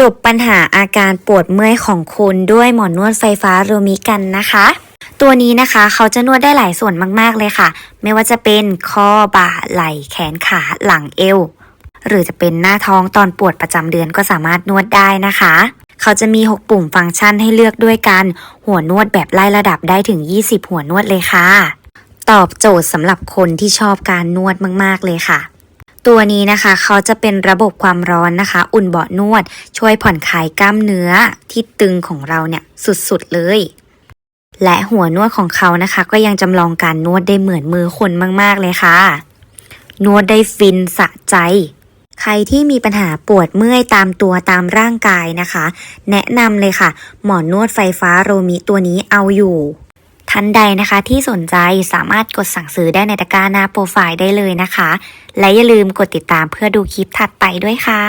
จบปัญหาอาการปวดเมื่อยของคุณด้วยหมอนนวดไฟฟ้าโรมิกันนะคะ ตัวนี้นะคะเขาจะนวดได้หลายส่วนมากๆเลยค่ะ ไม่ว่าจะเป็นข้อบ่าไหล่แขนขาหลังเอว หรือจะเป็นหน้าท้องตอนปวดประจำเดือนก็สามารถนวดได้นะคะ เขาจะมี 6 ปุ่มฟังก์ชันให้เลือกด้วยกัน หัวนวดแบบไล่ระดับได้ถึง 20 หัวนวดเลยค่ะ ตอบโจทย์สำหรับคนที่ชอบการนวดมาก ๆเลยค่ะ ตัวนี้นะคะเขาจะเป็นระบบความร้อนนะคะ อุ่นเบาะนวด ช่วยผ่อนคลายกล้ามเนื้อที่ตึงของเราเนี่ยสุดๆเลย และหัวนวดของเขานะคะ ก็ยังจำลองการนวดได้เหมือนมือคนมากๆเลยค่ะ นวดได้ฟินสะใจ ใครที่มีปัญหาปวดเมื่อยตามตัวตามร่างกายนะคะ แนะนำเลยค่ะ หมอนนวดไฟฟ้าโรมิตัวนี้เอาอยู่ ท่านใดนะคะที่สนใจสามารถกดสั่งซื้อได้ในตะกร้าหน้าโปรไฟล์ได้เลยนะคะ และอย่าลืมกดติดตามเพื่อดูคลิปถัดไปด้วยค่ะ